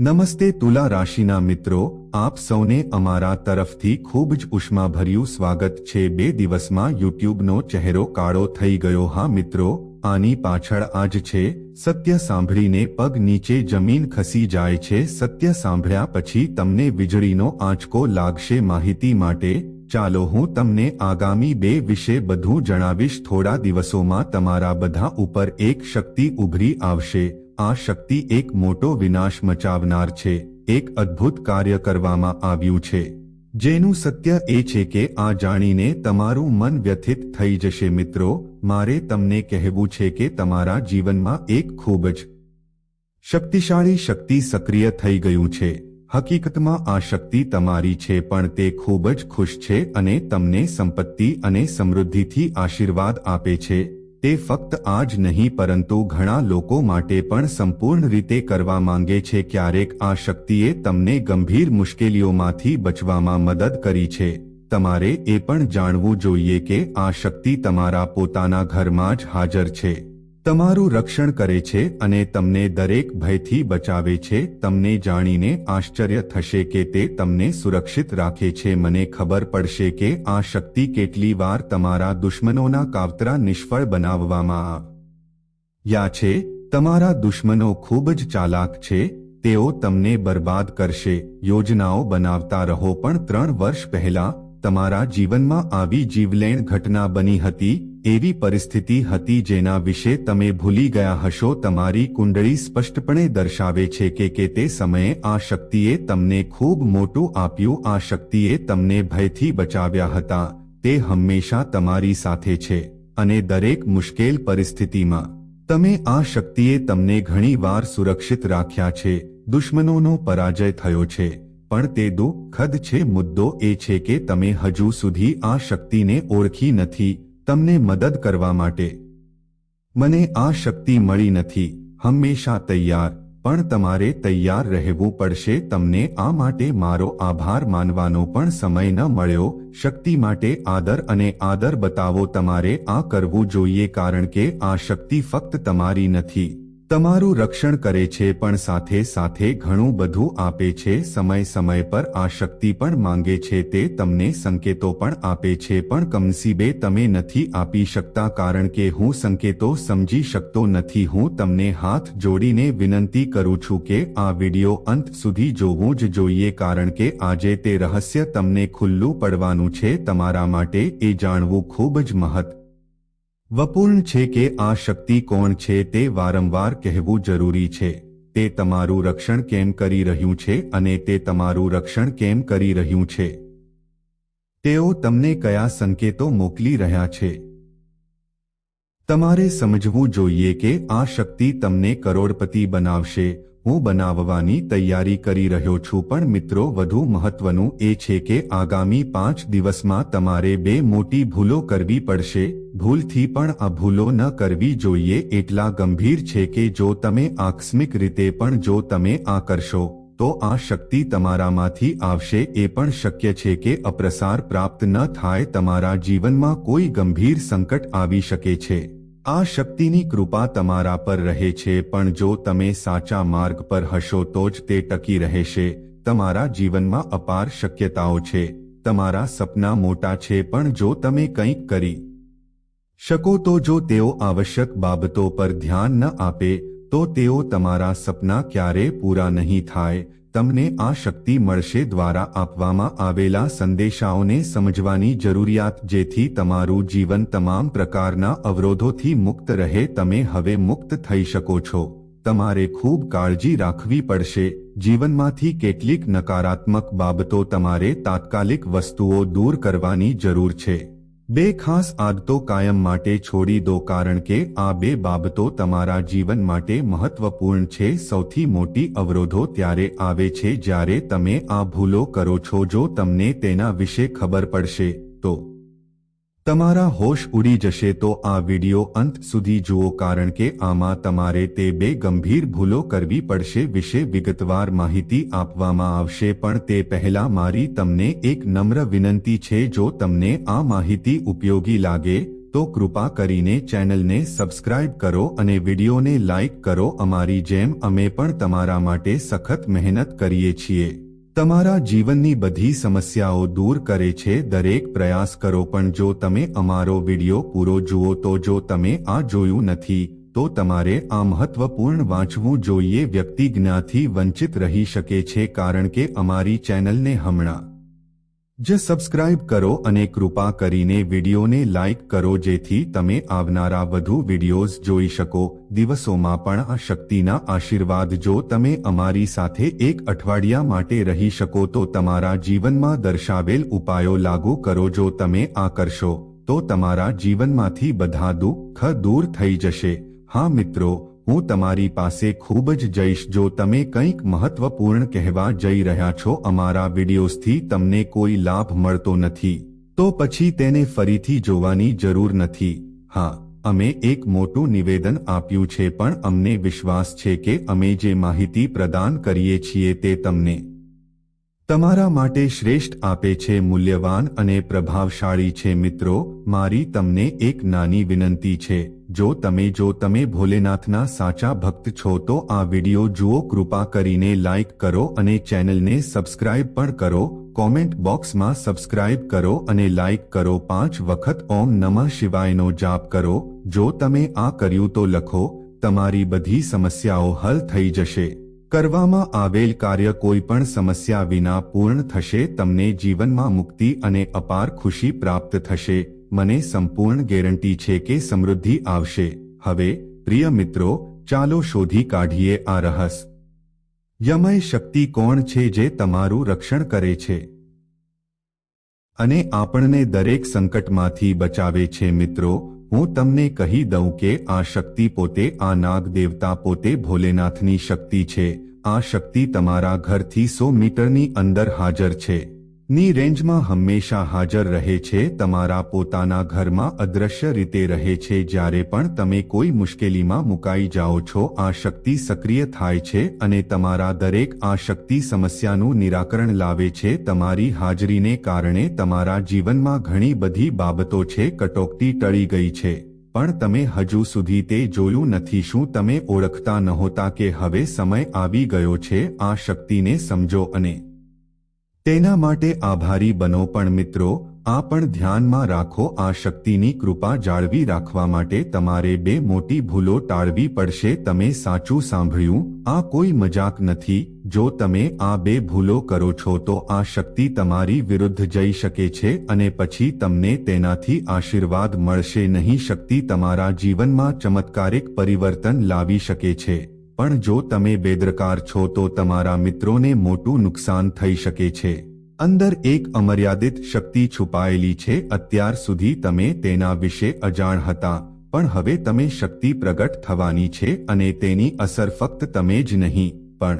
નમસ્તે તુલા રાશિના મિત્રો, આપ સૌને અમારા તરફથી ખૂબ જ ઉષ્માભર્યું સ્વાગત છે. બે દિવસમાં યુટ્યુબનો ચહેરો કાળો થઈ ગયો હા મિત્રો, આની પાછળ આજ છે. સત્ય સાંભળીને પગ નીચે જમીન ખસી જાય છે. સત્ય સાંભળ્યા પછી તમને વીજળીનો આંચકો લાગશે. માહિતી માટે, ચાલો હું તમને આગામી બે વિશે બધું જણાવીશ. થોડા દિવસોમાં તમારા બધા ઉપર એક શક્તિ ઉભરી આવશે. આ શક્તિ એક મોટો વિનાશ મચાવનાર છે, એક અદ્ભુત કાર્ય કરવામાં આવ્યું છે. જેનું સત્ય એ છે કે આ જાણીને તમારું મન વ્યથિત થઈ જશે. મિત્રો, મારે તમને કહેવું છે કે તમારા જીવનમાં એક ખૂબ જ શક્તિશાળી શક્તિ સક્રિય થઈ ગયું છે. હકીકતમાં આ શક્તિ તમારી છે, પણ તે ખૂબ જ ખુશ છે અને તમને સંપત્તિ અને સમૃદ્ધિથી આશીર્વાદ આપે છે. તે ફક્ત આ જ નહીં, પરંતુ ઘણા લોકો માટે પણ સંપૂર્ણ રીતે કરવા માંગે છે. ક્યારેક આ શક્તિએ તમને ગંભીર મુશ્કેલીઓમાંથી બચવામાં મદદ કરી છે. તમારે એ પણ જાણવું જોઈએ કે આ શક્તિ તમારા પોતાના ઘરમાં જ હાજર છે. તમારું રક્ષણ કરે છે અને તમને દરેક ભયથી બચાવે છે. તમને જાણીને આશ્ચર્ય થશે કે તે તમને સુરક્ષિત રાખે છે. મને ખબર પડશે કે આ શક્તિ કેટલી વાર તમારા દુશ્મનોના કાવતરા નિષ્ફળ બનાવવામાં યા છે. તમારા દુશ્મનો ખૂબ જ ચાલાક છે. તેઓ તમને બરબાદ કરશે. યોજનાઓ બનાવતા રહો પણ ત્રણ વર્ષ પહેલા તમારા જીવનમાં આવી જીવલેણ ઘટના બની હતી. એવી પરિસ્થિતિ હતી જેના વિશે તમે ભૂલી ગયા હશો. તમારી કુંડળી સ્પષ્ટપણે દર્શાવે છે કે કે તે સમયે આ શક્તિએ તમને ખૂબ મોટું આપ્યું. આ શક્તિએ તમને ભયથી બચાવ્યા હતા. તે હંમેશા તમારી સાથે છે અને દરેક મુશ્કેલ પરિસ્થિતિમાં. તમે આ શક્તિએ તમને ઘણીવાર સુરક્ષિત રાખ્યા છે. દુશ્મનોનો પરાજય થયો છે. પણ તે દુઃખદ છે. મુદ્દો એ છે કે તમે હજુ સુધી આ શક્તિને ઓળખી નથી. તમને મદદ કરવા માટે. મને આ શક્તિ મળી નથી, હંમેશા તૈયાર, પણ તમારે તૈયાર રહેવું પડશે, તમને આ માટે મારો આભાર માનવાનો પણ સમય ન મળ્યો, શક્તિ માટે આદર અને આદર બતાવો, તમારે આ કરવું જોઈએ, કારણ કે આ શક્તિ ફક્ત તમારી નથી. તમારું રક્ષણ કરે છે પણ સાથે સાથે ઘણું બધું આપે છે, સમય સમય પર આ શક્તિ પણ માંગે છે તે તમને સંકેતો પણ આપે છે પણ કમસીબે તમે નથી આપી શકતા કારણ કે હું સંકેતો સમજી શકતો નથી. હું તમને હાથ જોડીને વિનંતી કરું છું કે આ વિડિયો અંત સુધી જોવું જ જોઈએ કારણ કે આજે તે રહસ્ય તમને ખુલ્લું પડવાનું છે તમારા માટે એ જાણવું ખૂબ જ મહત્વ વપૂર્ણ છે કે આ શક્તિ કોણ છે તે વારંવાર કહેવું જરૂરી છે. તે તમારું રક્ષણ કેમ કરી રહ્યું છે અને તે તમારું રક્ષણ કેમ કરી રહ્યું છે? તેઓ તમને કયા સંકેતો મોકલી રહ્યા છે? તમારે સમજવું જોઈએ કે આ શક્તિ તમને કરોડપતિ બનાવશે હું બનાવવાની તૈયારી કરી રહ્યો છું, પણ મિત્રો, વધુ મહત્વનું એ છે કે આગામી પાંચ દિવસમાં તમારે બે મોટી ભૂલો કરવી પડશે. ભૂલથી પણ આ ભૂલો ન કરવી જોઈએ. એટલા ગંભીર છે કે જો તમે આકસ્મિક રીતે પણ જો તમે આ કરશો, તો આ શક્તિ તમારામાંથી આવશે. એ પણ શક્ય છે કે અપ્રસાર પ્રાપ્ત ન થાય. તમારા જીવનમાં કોઈ ગંભીર સંકટ આવી શકે છે. આ શક્તિની કૃપા તમારા પર રહે છે, પણ જો તમે સાચા માર્ગ પર હશો તો જ તે ટકી રહેશે. તમારા જીવનમાં અપાર શક્યતાઓ છે. તમારા સપના મોટા છે, પણ જો તમે કંઈક કરી શકો તો જો તેઓ આવશ્યક બાબતો પર ધ્યાન ન આપે, તો તેઓ તમારા સપના ક્યારે પૂરા નહીં થાય. તમને આ શક્તિ મળશે દ્વારા આપવામાં આવેલા સંદેશાઓને સમજવાની જરૂરિયાત જેથી તમારું જીવન તમામ પ્રકારના અવરોધોથી મુક્ત રહે, તમે હવે મુક્ત થઈ શકો છો. તમારે ખૂબ કાળજી રાખવી પડશે. જીવનમાંથી કેટલીક નકારાત્મક બાબતો તમારે તાત્કાલિક વસ્તુઓ દૂર કરવાની જરૂર છે. બે ખાસ આદતો કાયમ માટે છોડી દો કારણ કે આ બે બાબતો તમારા જીવન માટે મહત્વપૂર્ણ છે. સૌથી મોટી અવરોધો ત્યારે આવે છે જ્યારે તમે આ ભૂલો કરો છો જો તમને તેના વિશે ખબર પડશે, તો તમારા હોશ ઉડી જશે તો આ વિડિયો અંત સુધી જુઓ કારણ કે આમાં તમારે તે બે ગંભીર ભૂલો કરવી પડશે વિશે વિગતવાર માહિતી આપવામાં આવશે પણ તે પહેલા મારી તમને એક નમ્ર વિનંતી છે જો તમને આ માહિતી ઉપયોગી લાગે, તો કૃપા કરીને ચેનલને સબસ્ક્રાઇબ કરો અને વિડીયોને લાઇક કરો અમારી જેમ અમે પણ તમારા માટે સખત મહેનત કરીએ છીએ. તમારા જીવનની બધી સમસ્યાઓ દૂર કરે છે, દરેક પ્રયાસ કરો, પણ જો તમે અમારો વીડિયો પૂરો જુઓ, તો જો તમે આ જોયું નથી, તો તમારે આ મહત્વપૂર્ણ વાંચવું જોઈએ, વ્યક્તિ જ્ઞાથી વંચિત રહી શકે છે, કારણ કે અમારી ચેનલને હમણાં જ સબસ્ક્રાઇબ કરો અને કૃપા કરીને વિડીયોને લાઇક કરો જેથી તમે આવનારા વધુ વિડીયોઝ જોઈ શકો. દિવસોમાં પણ આ શક્તિના આશીર્વાદ જો તમે અમારી સાથે એક અઠવાડિયા માટે રહી શકો તો તમારા જીવનમાં દર્શાવેલ ઉપાયો લાગુ કરો જો તમે આ કરશો, તો તમારા જીવનમાંથી બધા દુઃખ દૂર થઈ જશે. હા મિત્રો હું તમારી પાસે ખૂબ જ જઈશ જો તમે કંઈક મહત્વપૂર્ણ કહેવા જઈ રહ્યા છો અમારા વિડીયોઝથી તમને કોઈ લાભ મળતો નથી. તો પછી તેને ફરીથી જોવાની જરૂર નથી. હા, અમે એક મોટું નિવેદન આપ્યું છે પણ અમને વિશ્વાસ છે કે અમે જે માહિતી પ્રદાન કરીએ છીએ તે તમને તમારા માટે શ્રેષ્ઠ આપે છે, મૂલ્યવાન અને પ્રભાવશાળી છે. મિત્રો, મારી તમને એક નાની વિનંતી છે. જો તમે જો તમે ભોલેનાથના સાચા ભક્ત છો, તો આ વિડિયો જુઓ, કૃપા કરીને લાઇક કરો અને ચેનલને સબસ્ક્રાઇબ પણ કરો, કોમેન્ટ બોક્સમાં સબસ્ક્રાઇબ કરો અને લાઇક કરો. પાંચ વખત ઓમ નમઃ શિવાયનો જાપ કરો. જો તમે આ કર્યું તો લખો, તમારી બધી સમસ્યાઓ હલ થઈ જશે. કરવામાં આવેલ કાર્ય કોઈ પણ સમસ્યા વિના પૂર્ણ થશે, તમને જીવનમાં મુક્તિ અને અપાર ખુશી પ્રાપ્ત થશે. મને સંપૂર્ણ ગેરંટી છે કે સમૃદ્ધિ આવશે. હવે, પ્રિય મિત્રો, ચાલો શોધી કાઢીએ આ રહસ યમય શક્તિ કોણ છે જે તમારું રક્ષણ કરે છે? અને આપણને દરેક સંકટમાંથી બચાવે છે મિત્રો, હું તમને કહી દઉં કે આ શક્તિ પોતે, આ નાગ દેવતા પોતે ભોલેનાથની શક્તિ છે. આ શક્તિ તમારા ઘરથી સો મીટરની અંદર હાજર છે. ની રેન્જમાં હંમેશા હાજર રહે છે, તમારા પોતાના ઘરમાં અદ્રશ્ય રીતે રહે છે, જ્યારે પણ તમે કોઈ મુશ્કેલીમાં મુકાઈ જાઓ છો, આ શક્તિ સક્રિય થાય છે અને તમારા દરેક આ શક્તિ સમસ્યાનું નિરાકરણ લાવે છે, તમારી હાજરીને કારણે તમારા જીવનમાં ઘણી બધી બાબતો છે, કટોકટી ટળી ગઈ છે. પણ તમે હજુ સુધી તે જોયું નથી, શું તમે ઓળખતા નહોતા કે હવે સમય આવી ગયો છે, આ શક્તિને સમજો અને તેના માટે આભારી બનો પણ મિત્રો, આ પણ ધ્યાનમાં રાખો આ શક્તિની કૃપા જાળવી રાખવા માટે તમારે બે મોટી ભૂલો ટાળવી પડશે. તમે સાચું સાંભળ્યું, આ કોઈ મજાક નથી, જો તમે આ બે ભૂલો કરો છો તો આ શક્તિ તમારી વિરુદ્ધ જઈ શકે છે અને પછી તમને તેનાથી આશીર્વાદ મળશે. નહીં, શક્તિ તમારા જીવનમાં ચમત્કારિક પરિવર્તન લાવી શકે છે. પણ જો તમે બેદરકાર છો તો તમારા મિત્રોને મોટું નુકસાન થઈ શકે છે. અંદર એક અમર્યાદિત શક્તિ છુપાયેલી છે, અત્યાર સુધી તમે તેના વિશે અજાણ હતા, પણ હવે તમે શક્તિ પ્રગટ થવાની છે અને તેની અસર ફક્ત તમે જ નહીં, પણ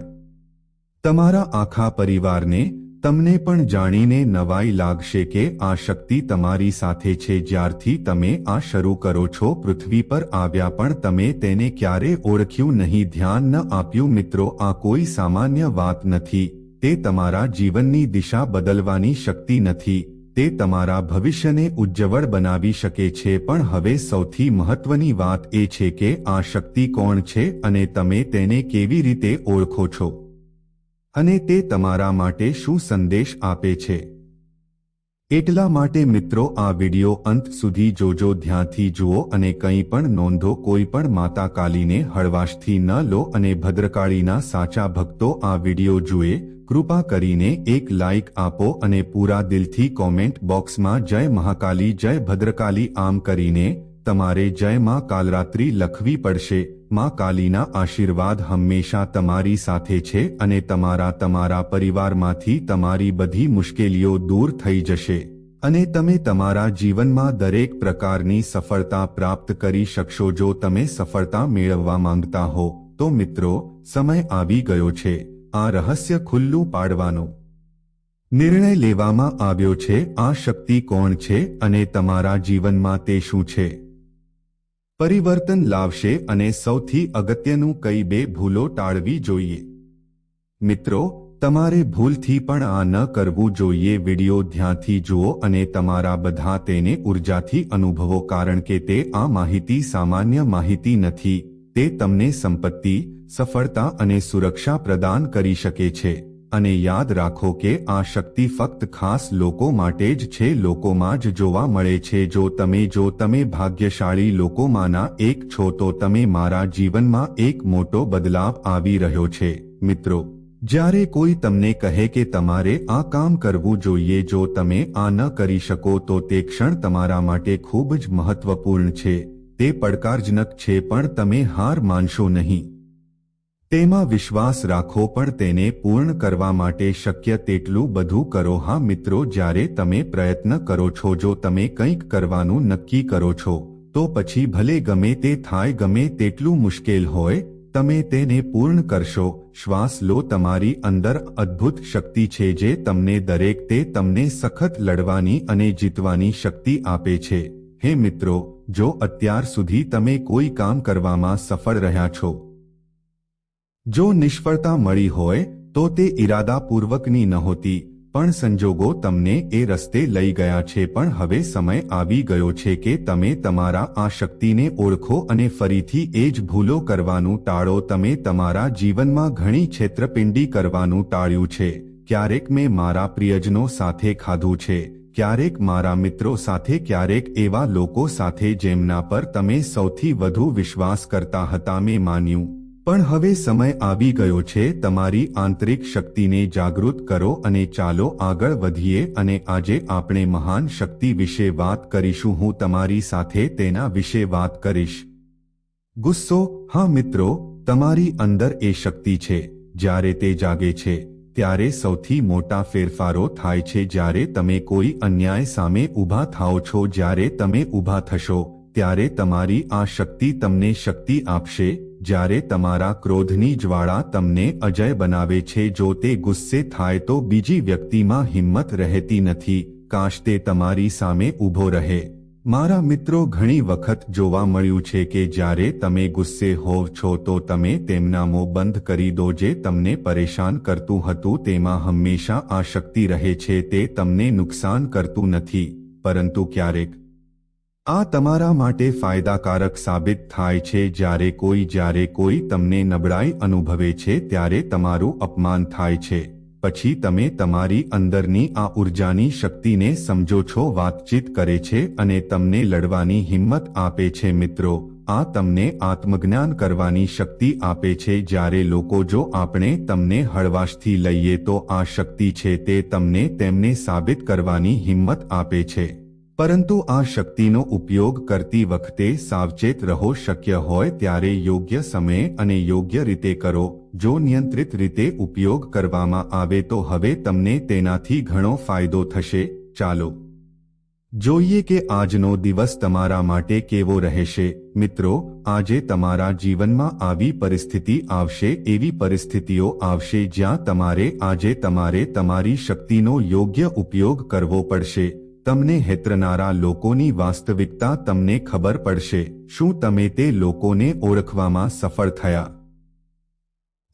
તમારા આખા પરિવારને તમને પણ જાણીને નવાઈ લાગશે કે આ શક્તિ તમારી સાથે છે જ્યારથી તમે આ શરૂ કરો છો. પૃથ્વી પર આવ્યા પણ તમે તેને ક્યારે ઓળખ્યું નહીં. ધ્યાન ન આપ્યું મિત્રો, આ કોઈ સામાન્ય વાત નથી. તે તમારા જીવનની દિશા બદલવાની શક્તિ નથી. તે તમારા ભવિષ્યને ઉજ્જવળ બનાવી શકે છે. પણ હવે સૌથી મહત્વની વાત એ છે કે આ શક્તિ કોણ છે અને તમે તેને કેવી રીતે ઓળખો છો? અને તે તમારા માટે શું સંદેશ આપે છે? એટલા માટે મિત્રો, આ વિડિયો અંત સુધી જોજો, ધ્યાનથી જુઓ અને કંઈ પણ નોંધો, કોઈ પણ માતા કાલીને હળવાશથી ન લો અને ભદ્રકાળીના સાચા ભક્તો આ વિડિયો જુએ, કૃપા કરીને એક લાઇક આપો અને પૂરા દિલથી કોમેન્ટ બોક્સમાં જય મહાકાલી, જય ભદ્રકાલી આમ કરીને તમારે જય માં કાલરાત્રિ લખવી પડશે. માં કાલીના આશીર્વાદ હંમેશા તમારી સાથે છે અને તમારા તમારા પરિવારમાંથી તમારી બધી મુશ્કેલીઓ દૂર થઈ જશે. અને તમે તમારા જીવનમાં દરેક પ્રકારની સફળતા પ્રાપ્ત કરી શકશો જો તમે સફળતા મેળવવા માંગતા હો. તો મિત્રો, સમય આવી ગયો છે. આ રહસ્ય ખુલ્લું પાડવાનો. નિર્ણય લેવામાં આવ્યો છે, આ શક્તિ કોણ છે અને તમારા જીવનમાં તે શું છે? પરિવર્તન લાવશે અને સૌથી અગત્યનું કઈ બે ભૂલો ટાળવી જોઈએ? મિત્રો, તમારે ભૂલથી પણ આ ન કરવું જોઈએ. વિડિયો ધ્યાનથી જુઓ અને તમારા બધા તેને ઉર્જાથી અનુભવો કારણ કે તે આ માહિતી સામાન્ય માહિતી નથી. તે તમને સંપત્તિ, સફળતા અને સુરક્ષા પ્રદાન કરી શકે છે. અને યાદ રાખો કે આ શક્તિ ફક્ત ખાસ લોકો માટે જ છે, લોકોમાં જ જોવા મળે છે. જો તમે જો તમે ભાગ્યશાળી લોકોમાંના એક છો, તો તમે મારા જીવનમાં એક મોટો બદલાવ આવી રહ્યો છે. મિત્રો, જ્યારે કોઈ તમને કહે કે તમારે આ કામ કરવું જોઈએ, જો તમે આ ન કરી શકો, તો તે ક્ષણ તમારા માટે ખૂબ જ મહત્વપૂર્ણ છે. તે પડકારજનક છે, પણ તમે હાર માનશો નહીં. તેમાં વિશ્વાસ રાખો, પણ તેને પૂર્ણ કરવા માટે શક્ય તેટલું બધું કરો. હા, મિત્રો, જ્યારે તમે પ્રયત્ન કરો છો, જો તમે કંઈક કરવાનું નક્કી કરો છો, તો પછી ભલે ગમે તે થાય, ગમે તેટલું મુશ્કેલ હોય, તમે તેને પૂર્ણ કરશો. શ્વાસ લો, તમારી અંદર અદ્ભુત શક્તિ છે જે તમને દરેક તે તમને સખત લડવાની અને જીતવાની શક્તિ આપે છે. હે મિત્રો, જો અત્યાર સુધી તમે કોઈ કામ કરવામાં સફળ રહ્યા છો જો નિષ્ફળતા મળી હોય, તો તે ઈરાદાપૂર્વકની નહોતી, પણ સંજોગો તમને એ રસ્તે લઈ ગયા છે. પણ હવે સમય આવી ગયો છે કે તમે તમારા આ શક્તિને ઓળખો અને ફરીથી એ જ ભૂલો કરવાનું ટાળો. તમે તમારા જીવનમાં ઘણી છેતરપિંડી કરવાનું ટાળ્યું છે. ક્યારેક મેં મારા પ્રિયજનો સાથે ખાધું છે, ક્યારેક મારા મિત્રો સાથે, ક્યારેક એવા લોકો સાથે જેમના પર તમે સૌથી વધુ વિશ્વાસ કરતા હતા. મેં માન્યું પણ હવે સમય આવી ગયો છે, તમારી આંતરિક શક્તિને જાગૃત કરો અને ચાલો આગળ વધીએ અને આજે આપણે મહાન શક્તિ વિશે વાત કરીશું. હું તમારી સાથે તેના વિશે વાત કરીશ. ગુસ્સો, હા મિત્રો, તમારી અંદર એ શક્તિ છે, જ્યારે તે જાગે છે, ત્યારે સૌથી મોટા ફેરફારો થાય છે. જ્યારે તમે કોઈ અન્યાય સામે ઊભા થાઓ છો, જ્યારે તમે ઊભા થશો, ત્યારે તમારી આ શક્તિ તમને શક્તિ આપશે. જ્યારે તમારા ક્રોધની જ્વાળા તમને અજય બનાવે છે, જો તે ગુસ્સે થાય તો બીજી વ્યક્તિમાં હિંમત રહેતી નથી, કાશ તે તમારી સામે ઊભો રહે. મારા મિત્રો, ઘણી વખત જોવા મળ્યું છે કે જ્યારે તમે ગુસ્સે હોવ છો તો તમે તેમના મોં બંધ કરી દો, જે તમને પરેશાન કરતું હતું, તેમાં હંમેશા આ શક્તિ રહે છે, તે તમને નુકસાન કરતું નથી. પરંતુ ક્યારેક આ તમારા માટે ફાયદાકારક સાબિત થાય છે જ્યારે કોઈ જ્યારે કોઈ તમને નબળાઈ અનુભવે છે ત્યારે તમારું અપમાન થાય છે. પછી તમે તમારી અંદરની આ ઉર્જાની શક્તિને સમજો છો, વાતચીત કરે છે અને તમને લડવાની હિંમત આપે છે મિત્રો. આ તમને આત્મજ્ઞાન કરવાની શક્તિ આપે છે જ્યારે લોકો જો આપણે તમને હળવાશથી લઈએ તો આ શક્તિ છે તે તમને તેમને સાબિત કરવાની હિંમત આપે છે. પરંતુ આ શક્તિનો ઉપયોગ કરતી વખતે સાવચેત રહો શક્ય હોય ત્યારે યોગ્ય સમયે અને યોગ્ય રીતે કરો. જો નિયંત્રિત રીતે ઉપયોગ કરવામાં આવે તો હવે તમને તેનાથી ઘણો ફાયદો થશે. ચાલો જોઈએ કે આજનો દિવસ તમારા માટે કેવો રહેશે. મિત્રો, આજે તમારા જીવનમાં આવી પરિસ્થિતિ આવશે, એવી પરિસ્થિતિઓ આવશે જ્યાં તમારે આજે તમારે તમારી શક્તિનો યોગ્ય ઉપયોગ કરવો પડશે. તમને હેતરનારા લોકોની વાસ્તવિકતા તમને ખબર પડશે. શું તમે તે લોકોને ઓળખવામાં સફળ થયા?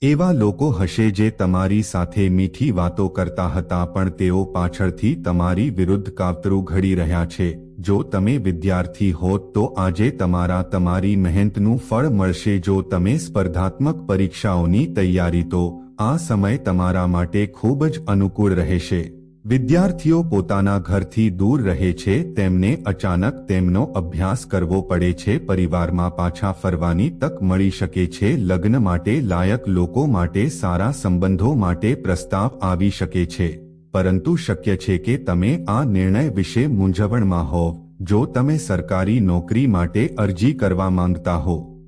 એવા લોકો હશે જે તમારી સાથે મીઠી વાતો કરતા હતા પણ તેઓ પાછળથી તમારી વિરુદ્ધ કાવતરું ઘડી રહ્યા છે. જો તમે વિદ્યાર્થી હોત તો આજે તમારા તમારી મહેનતનું ફળ મળશે. જો તમે સ્પર્ધાત્મક પરીક્ષાઓની તૈયારી તો આ સમય તમારા માટે ખૂબ જ અનુકૂળ રહેશે. વિદ્યાર્થીઓ પોતાના ઘરથી દૂર રહે છે, તેમને અચાનક તેમનો અભ્યાસ કરવો પડે છે, પરિવારમાં પાછા ફરવાની તક મળી શકે છે, લગ્ન માટે લાયક લોકો માટે સારા સંબંધો માટે પ્રસ્તાવ આવી શકે છે. પરંતુ શક્ય છે કે તમે આ નિર્ણય વિશે મૂંઝવણમાં હોવ, જો તમે સરકારી નોકરી માટે અરજી કરવા માંગતા હો.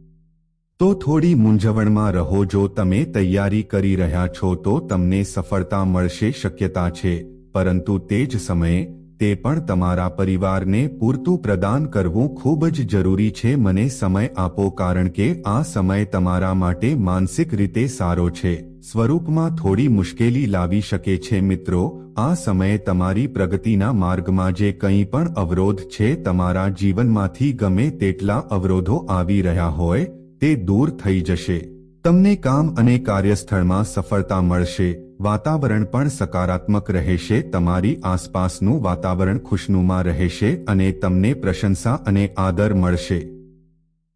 તો થોડી મૂંઝવણમાં રહો, જો તમે તૈયારી કરી રહ્યા છો તો તમને સફળતા મળશે, શક્યતા છે. પરંતુ તે જ સમયે, તે પણ તમારા પરિવારને પૂરતું પ્રદાન કરવું ખૂબ જ જરૂરી છે. મને સમય આપો કારણ કે આ સમય તમારા માટે માનસિક રીતે સારો છે. સ્વરૂપમાં થોડી મુશ્કેલી લાવી શકે છે. મિત્રો, આ સમયે તમારી પ્રગતિના માર્ગમાં જે કંઈ પણ અવરોધ છે તમારા જીવનમાંથી ગમે તેટલા અવરોધો આવી રહ્યા હોય, તે દૂર થઈ જશે. તમને કામ અને કાર્યસ્થળમાં સફળતા મળશે. વાતાવરણ પણ સકારાત્મક રહેશે, તમારી આસપાસનું વાતાવરણ ખુશનુમા રહેશે અને તમને પ્રશંસા અને આદર મળશે.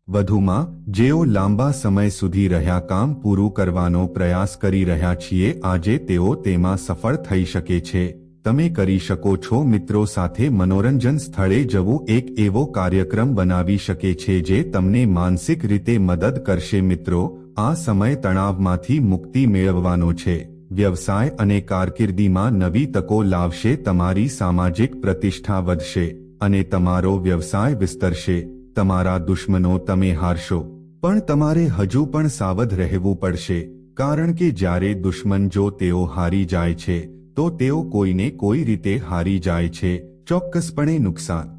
વધુમાં, જેઓ લાંબા સમય સુધી રહ્યા કામ પૂરું કરવાનો પ્રયાસ કરી રહ્યા છીએ, આજે તેઓ તેમાં સફળ થઈ શકે છે. તમે કરી શકો છો, મિત્રો સાથે મનોરંજન સ્થળે જવું એક એવો કાર્યક્રમ બનાવી શકે છે જે તમને માનસિક રીતે મદદ કરશે, મિત્રો. આ સમય તણાવમાંથી મુક્તિ મેળવવાનો છે. વ્યવસાય અને કારકિર્દીમાં નવી તકો લાવશે, તમારી સામાજિક પ્રતિષ્ઠા વધશે અને તમારો વ્યવસાય વિસ્તરશે, તમારા દુશ્મનો તમે હારશો. પણ તમારે હજુ પણ સાવધ રહેવું પડશે, કારણ કે જ્યારે દુશ્મન જો તેઓ હારી જાય છે, તો તેઓ કોઈને કોઈ રીતે હારી જાય છે, ચોક્કસપણે નુકસાન.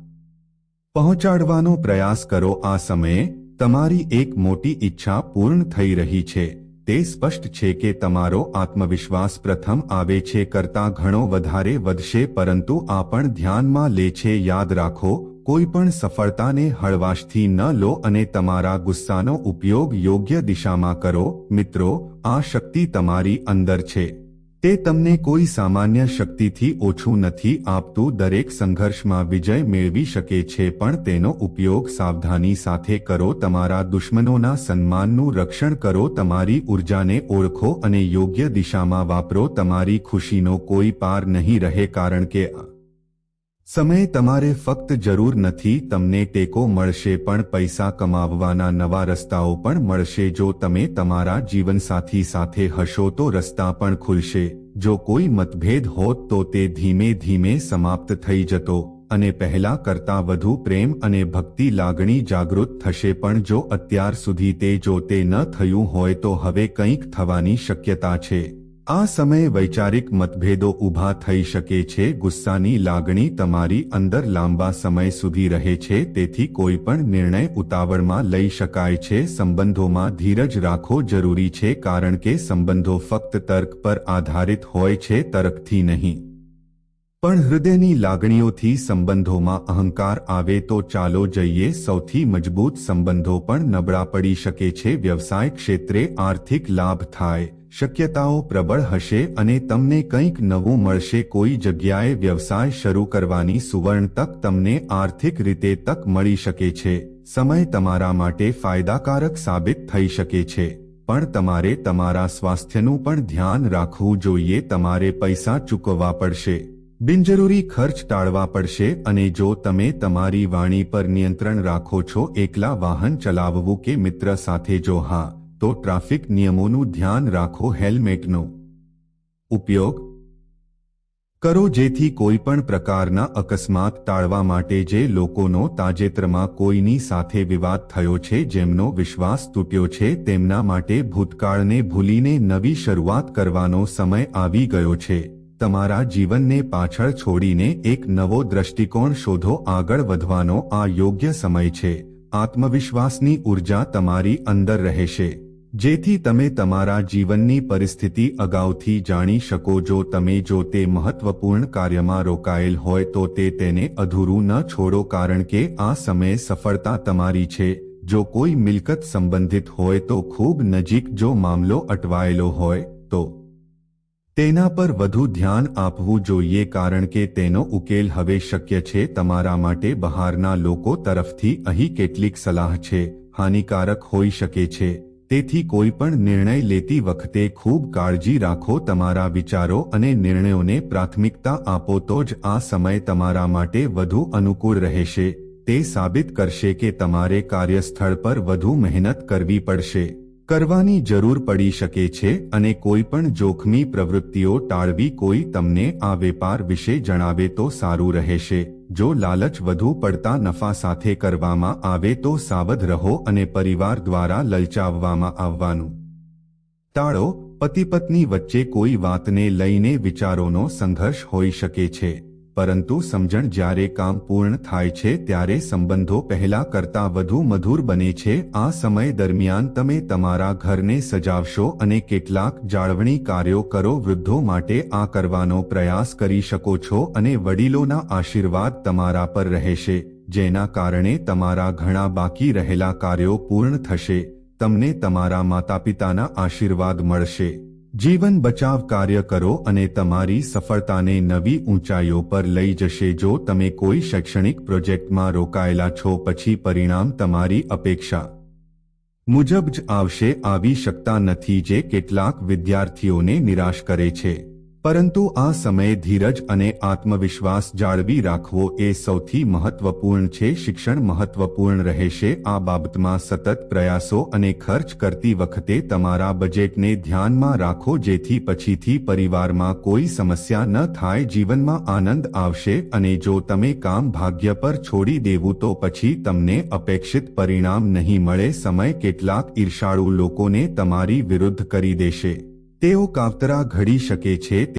પહોંચાડવાનો પ્રયાસ કરો, આ સમયે તમારી એક મોટી ઈચ્છા પૂર્ણ થઈ રહી છે. તે સ્પષ્ટ છે કે તમારો આત્મવિશ્વાસ પ્રથમ આવે છે કરતાં ઘણો વધારે વધશે, પરંતુ આ પણ ધ્યાનમાં લે છે, યાદ રાખો, કોઈ પણ સફળતાને હળવાશથી ન લો અને તમારા ગુસ્સાનો ઉપયોગ યોગ્ય દિશામાં કરો. મિત્રો, આ શક્તિ તમારી અંદર છે. તે તમને કોઈ સામાન્ય શક્તિથી ઓછું નથી આપતું, દરેક સંઘર્ષમાં વિજય મેળવી શકે છે, પણ તેનો ઉપયોગ સાવધાની સાથે કરો, તમારા દુશ્મનોના સન્માનનું રક્ષણ કરો, તમારી ઉર્જાને ઓળખો અને યોગ્ય દિશામાં વાપરો, તમારી ખુશીનો કોઈ પાર નહીં રહે, કારણ કે આ સમય તમારે ફક્ત જરૂર નથી, તમને ટેકો મળશે પણ પૈસા કમાવવાના નવા રસ્તાઓ પણ મળશે. જો તમે તમારા જીવનસાથી સાથે હશો તો રસ્તા પણ ખુલશે. જો કોઈ મતભેદ હોત તો તે ધીમે ધીમે સમાપ્ત થઈ જતો અને પહેલા કરતા વધુ પ્રેમ અને ભક્તિ લાગણી જાગૃત થશે. પણ જો અત્યાર સુધી તે જો તે ન થયું હોય તો હવે કંઈક થવાની શક્યતા છે. આ સમયે વૈચારિક મતભેદો ઊભા થઈ શકે છે, ગુસ્સાની લાગણી તમારી અંદર લાંબા સમય સુધી રહે છે, તેથી કોઈ પણ નિર્ણય ઉતાવળમાં લઈ શકાય છે, સંબંધોમાં ધીરજ રાખો જરૂરી છે, કારણ કે સંબંધો ફક્ત તર્ક પર આધારિત હોય છે, તર્કથી નહીં. પણ હૃદયની લાગણીઓથી સંબંધોમાં અહંકાર આવે તો ચાલો જઈએ, સૌથી મજબૂત સંબંધો પણ નબળા પડી શકે છે, વ્યવસાય ક્ષેત્રે આર્થિક લાભ થાય. શક્યતાઓ પ્રબળ હશે અને તમને કંઈક નવું મળશે. કોઈ જગ્યાએ વ્યવસાય શરૂ કરવાની સુવર્ણ તક તમને આર્થિક રીતે તક મળી શકે છે. સમય તમારા માટે ફાયદાકારક સાબિત થઈ શકે છે. પણ તમારે તમારા સ્વાસ્થ્યનું પણ ધ્યાન રાખવું જોઈએ. તમારે પૈસા ચૂકવવા પડશે. બિનજરૂરી ખર્ચ ટાળવા પડશે અને જો તમે તમારી વાણી પર નિયંત્રણ રાખો છો, એકલા વાહન ચલાવવું કે મિત્ર સાથે જો હા તો ટ્રાફિક નિયમોનું ધ્યાન રાખો હેલ્મેટનો. ઉપયોગ. કરો જેથી કોઈ પણ પ્રકારના અકસ્માત ટાળવા માટે જે લોકોનો તાજેતરમાં કોઈની સાથે વિવાદ થયો છે, જેમનો વિશ્વાસ તૂટ્યો છે, તેમના માટે ભૂતકાળને ભૂલીને નવી શરૂઆત કરવાનો સમય આવી ગયો છે. તમારા જીવનને પાછળ છોડીને એક નવો દ્રષ્ટિકોણ શોધો, આગળ વધવાનો આ યોગ્ય સમય છે. આત્મવિશ્વાસની ઊર્જા તમારી અંદર રહેશે. જેથી તમે તમારા જીવનની પરિસ્થિતિ અગાઉથી જાણી શકો જો તમે જો તે મહત્વપૂર્ણ કાર્યમાં રોકાયેલ હોય તો તે તેને અધૂરું ન છોડો કારણ કે આ સમયે સફળતા તમારી છે. જો કોઈ મિલકત સંબંધિત હોય તો ખૂબ નજીક જો મામલો અટવાયેલો હોય તો તેના પર વધુ ધ્યાન આપવું જોઈએ કારણ કે તેનો ઉકેલ હવે શક્ય છે તમારા માટે બહારના લોકો તરફથી અહીં કેટલીક સલાહ છે. હાનિકારક હોઈ શકે છે. તેથી કોઈ પણ નિર્ણય લેતી વખતે ખૂબ કાળજી રાખો તમારા વિચારો અને નિર્ણયોને પ્રાથમિકતા આપો તો જ આ સમય તમારા માટે વધુ અનુકૂળ રહેશે. તે સાબિત કરશે કે તમારે કાર્યસ્થળ પર વધુ મહેનત કરવી પડશે. કરવાની જરૂર પડી શકે છે અને કોઈ પણ જોખમી પ્રવૃત્તિઓ ટાળવી કોઈ તમને આ વેપાર વિશે જણાવે તો સારું રહેશે. જો લાલચ વધુ પડતા નફા સાથે કરવામાં આવે તો સાવધ રહો અને પરિવાર દ્વારા લલચાવવામાં આવવાનું. ટાળો પતિ પત્ની વચ્ચે કોઈ વાતને લઈને વિચારોનો સંઘર્ષ હોઈ શકે છે. પરંતુ સમજણ જ્યારે કામ પૂર્ણ થાય છે ત્યારે સંબંધો પહેલા કરતાં વધુ મધુર બને છે. આ સમય દરમિયાન તમે તમારા ઘરને સજાવશો અને કેટલાક જાળવણી કાર્યો કરો. વૃદ્ધો માટે આ કરવાનો પ્રયાસ કરી શકો છો અને વડીલોના આશીર્વાદ તમારા પર રહેશે, જેના કારણે તમારા ઘણા બાકી રહેલા કાર્યો પૂર્ણ થશે. તમને તમારા માતાપિતાના આશીર્વાદ મળશે. જીવન બચાવ કાર્ય કરો અને તમારી સફળતાને નવી ઊંચાઈઓ પર લઈ જશે. જો તમે કોઈ શૈક્ષણિક પ્રોજેક્ટમાં રોકાયેલા છો, પછી પરિણામ તમારી અપેક્ષા મુજબ જ આવશે. આવી શકતા નથી જે કેટલાક વિદ્યાર્થીઓને નિરાશ કરે છે. પરંતુ આ સમયે ધીરજ અને આત્મવિશ્વાસ જાળવી રાખવો એ સૌથી મહત્વપૂર્ણ છે. શિક્ષણ મહત્વપૂર્ણ રહેશે. આ બાબતમાં સતત પ્રયાસો અને ખર્ચ કરતી વખતે તમારા બજેટને ધ્યાનમાં રાખો, જેથી પછીથી પરિવારમાં કોઈ સમસ્યા ન થાય, જીવનમાં આનંદ આવશે અને જો તમે કામ ભાગ્ય પર છોડી દેવું તો પછી તમને અપેક્ષિત પરિણામ નહીં મળે. સમય કેટલાક ઈર્ષાળુ લોકોને તમારી વિરુદ્ધ કરી દેશે. તેઓ કાવતરા ઘડી શકે છે